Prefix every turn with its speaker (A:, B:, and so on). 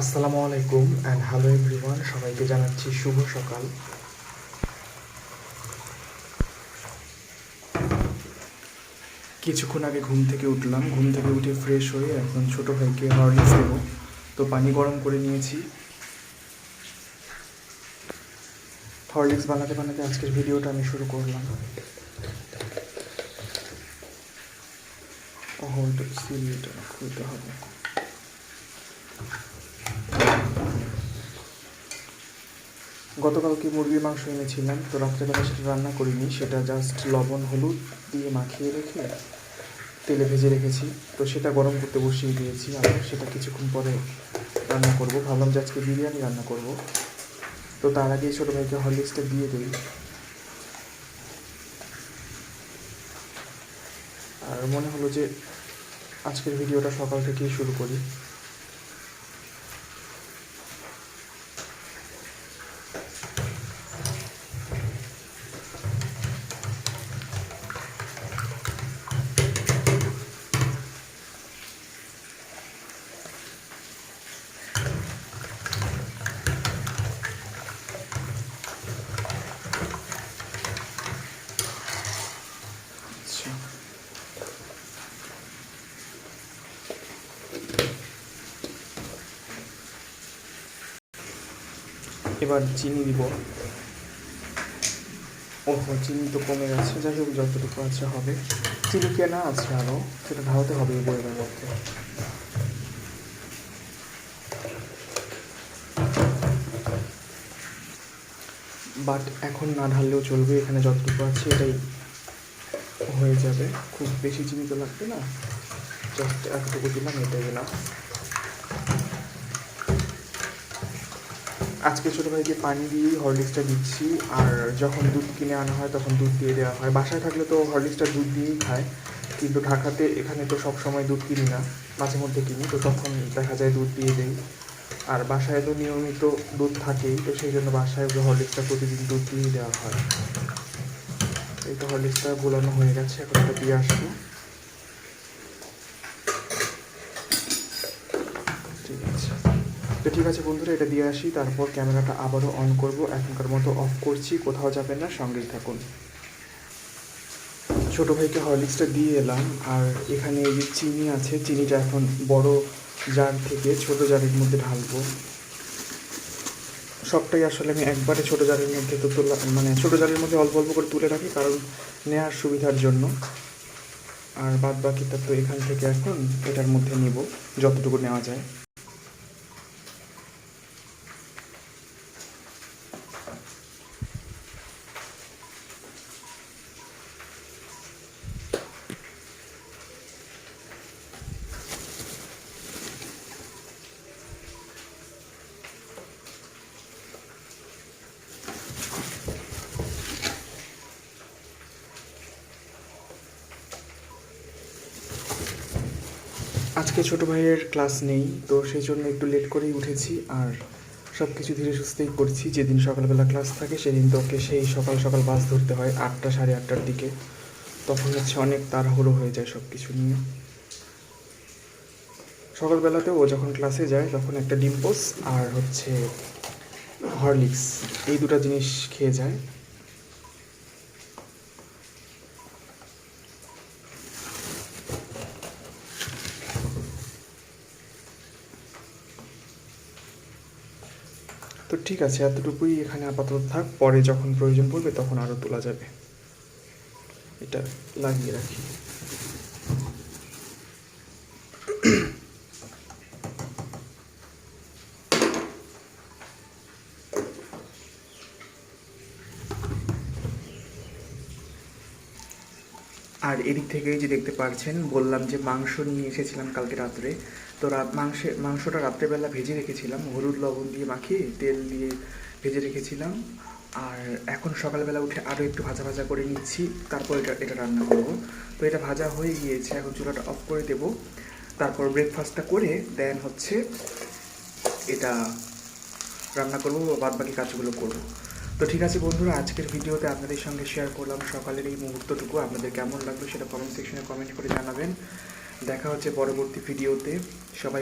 A: আসসালামু আলাইকুম and hello everyone সবাইকে জানাচ্ছি শুভ সকাল। কিছুক্ষণ আগে ঘুম থেকে উঠলাম, ঘুম থেকে উঠে ফ্রেশ হয়ে এখন ছোট ভাইকে হরলিক্স দেবো। তো পানি গরম করে নিয়েছি। হরলিক্স বানাতে বানাতে আজকের ভিডিওটা আমি শুরু করলাম। সিলিটা খুলতে হবে। গতকালকে মুরগির মাংস এনেছিলাম? তো রাত্রেবেলা সেটা রান্না করিনি। সেটা জাস্ট লবণ, হলুদ দিয়ে মাখিয়ে রেখে তেলে ভেজে রেখেছি। তো সেটা গরম করতে বসিয়ে দিয়েছি। আর সেটা কিছুক্ষণ পরে রান্না করব। ভাবলাম যে আজকে বিরিয়ানি রান্না করব। তো তার আগে ছোটো ভাইকে হরলিক্সটা দিয়ে দিই। আর মনে হলো যে আজকের ভিডিওটা সকাল থেকেই শুরু করি। আচ্ছা এবার চিনি দিব। ওহো, চিনি তো কমে গেছে। যাই হোক, যতটুকু আছে হবে। চিনি কেনা আছে আরও সেটা ঢালতে হবে এই বইয়ের মধ্যে। বাট এখন না ঢাললেও চলবে। এখানে যতটুকু আছে এটাই হয়ে যাবে। খুব বেশি চিনি তো লাগবে না। জাস্ট এতটুকু দিলাম, এটাই দিলাম। আজকে ছোটো ভাইকে পানি দিয়েই হরলিক্সটা দিচ্ছি। আর যখন দুধ কিনে আনা হয়, তখন দুধ দিয়ে দেওয়া হয়। বাসায় থাকলে তো হরলিক্সটা দুধ দিয়েই খায়। কিন্তু ঢাকাতে এখানে তো সব সময় দুধ কিনি না। মাঝে মধ্যে কিনি, তো তখন দেখা যায় দুধ দিয়ে দেই। আর বাসায় তো নিয়মিত দুধ থাকেই, তো সেই জন্য বাসায় হরলিক্সটা প্রতিদিন দুধ দিয়েই দেওয়া হয়। এই তো হরলিক্সটা গোলানো হয়ে গেছে, এখন এটা দিয়ে আসব। ঠিক আছে। ঠিক আছে বন্ধুরা, এটা দিয়ে আসি, তারপর ক্যামেরাটা আবারও অন করব। এখনকার মতো অফ করছি, কোথাও যাবেন না, সঙ্গেই থাকুন। ছোট ভাইকে হরলিক্সটা দিয়ে এলাম, আর এখানে এই যে চিনি আছে, চিনিটা এখন বড় জার থেকে ছোট জারের মধ্যে ঢালবো। সবটাই আসলে আমি একবারে ছোটো জালির মধ্যে তো তোলা মানে ছোটো জালির মধ্যে অল্প অল্প করে তুলে রাখি, কারণ নেওয়ার সুবিধার জন্য। আর বাদ বাকিটা তো এখান থেকে এখন এটার মধ্যে নিব, যতটুকু নেওয়া যায়। আজকে ছোট ভাইয়ের ক্লাস নেই, তো সেই জন্য একটু লেট করেই উঠেছি আর সব কিছু ধীরে সুস্থেই করছি। যেদিন সকালবেলা ক্লাস থাকে, সেদিন তো ওকে সেই সকাল সকাল বাস ধরতে হয়, আটটা সাড়ে আটটার দিকে। তখন হচ্ছে অনেক তাড়াহুড়ো হয়ে যায় সব কিছু নিয়ে। সকালবেলাতে ও যখন ক্লাসে যায়, তখন একটা ডিম্পোস আর হচ্ছে হরলিক্স। এই দুটো জিনিস খেয়ে যায়। তো ঠিক আছে, এতটুকুই এখানে আপাতত থাক। পরে যখন প্রয়োজন পড়বে তখন আরও তোলা যাবে। এটা লাগিয়ে রাখি। আর এদিক থেকেই যে দেখতে পাচ্ছেন, বললাম যে মাংস নিয়ে এসেছিলাম কালকে রাত্রে। তো রাত মাংসে, মাংসটা রাত্রেবেলা ভেজে রেখেছিলাম। হলুদ লবণ দিয়ে মাখিয়ে, তেল দিয়ে ভেজে রেখেছিলাম। আর এখন সকালবেলা উঠে আরও একটু ভাজা ভাজা করে নিচ্ছি। তারপর এটা এটা রান্না করব। তো এটা ভাজা হয়ে গিয়েছে। এখন চুলাটা অফ করে দেব। তারপর ব্রেকফাস্টটা করে দেন হচ্ছে এটা রান্না করব বাদ বাকি কাজগুলো করব। তো ঠিক আছে বন্ধুরা, আজকের ভিডিওতে আপনাদের সঙ্গে শেয়ার করলাম। সকালের এই মুহূর্তটুকু। আপনাদের কেমন লাগল সেটা কমেন্ট সেকশনে কমেন্ট করে জানাবেন। দেখা হচ্ছে পরবর্তী ভিডিওতে। সবাই